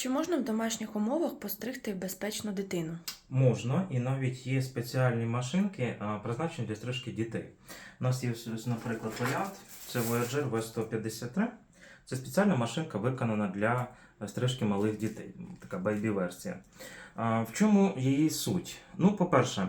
Чи можна в домашніх умовах постригти безпечно дитину? Можна, і навіть є спеціальні машинки, призначені для стрижки дітей. У нас є, наприклад, варіант, це Voyager V153. Це спеціальна машинка, виконана для стрижки малих дітей, така бейбі-версія. В чому її суть? Ну, по-перше,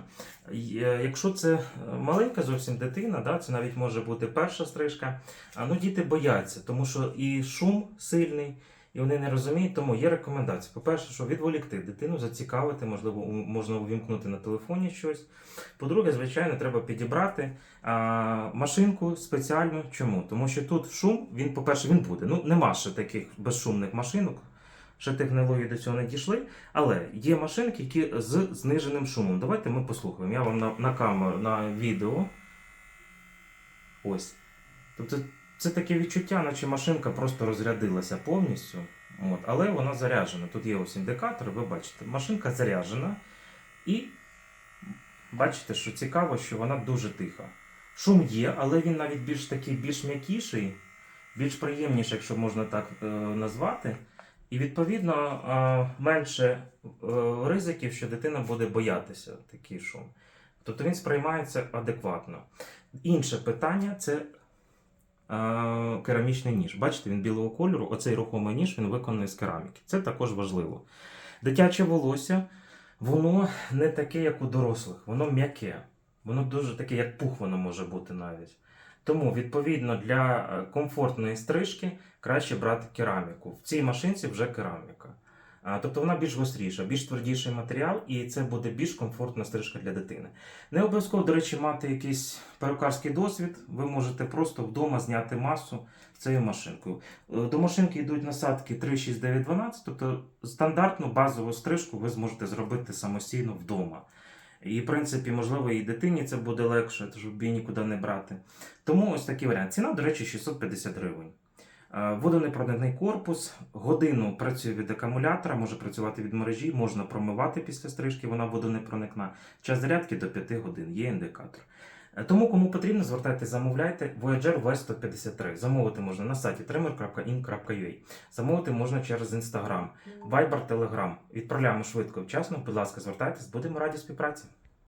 якщо це маленька зовсім дитина, да, це навіть може бути перша стрижка, ну, діти бояться, тому що і шум сильний, і вони не розуміють, тому є рекомендації. По-перше, що відволікти дитину, зацікавити, можливо, можна увімкнути на телефоні щось. По-друге, звичайно, треба підібрати а, машинку спеціальну. Чому? Тому що тут шум, він, по-перше, він буде. Ну, нема ще таких безшумних машинок. Ще технології до цього не дійшли, але є машинки, які з зниженим шумом. Давайте ми послухаємо. Я вам на, на камеру, на відео. Ось. Тобто це таке відчуття, наче машинка просто розрядилася повністю. От, але вона заряджена. Тут є ось індикатор, ви бачите, машинка заряджена. І бачите, що цікаво, що вона дуже тиха. Шум є, але він навіть більш такий більш м'якіший, більш приємніший, якщо можна так е, назвати. І відповідно е, менше е, ризиків, що дитина буде боятися такий шум. Тобто він сприймається адекватно. Інше питання це керамічний ніж. Бачите, він білого кольору. Оцей рухомий ніж він виконаний з кераміки. Це також важливо. Дитяче волосся, воно не таке, як у дорослих, воно м'яке. Воно дуже таке, як пух воно може бути навіть. Тому, відповідно, для е, комфортної стрижки краще брати кераміку. В цій машинці вже кераміка. Тобто вона більш гостріша, більш твердіший матеріал, і це буде більш комфортна стрижка для дитини. Не обов'язково, до речі, мати якийсь перукарський досвід. Ви можете просто вдома зняти масу цією машинкою. Е, До машинки йдуть насадки 3, 6, 9, 12, тобто стандартну базову стрижку ви зможете зробити самостійно вдома. І, в принципі, можливо, і дитині це буде легше, щоб її нікуди не брати. Тому ось такий варіант. Ціна, до речі, 650 гривень. Е, Водонепроникний корпус, годину працює від акумулятора, може працювати від мережі, можна промивати після стрижки, вона водонепроникна. Час зарядки до 5 годин, є індикатор. Е, Тому, кому потрібно, звертайтеся, замовляйте Voyager V153. Замовити можна на сайті trimmer.in.ua. Замовити можна через Instagram, Viber, Telegram. Відправляємо швидко, вчасно. Будь ласка, звертайтесь, будемо раді співпраці.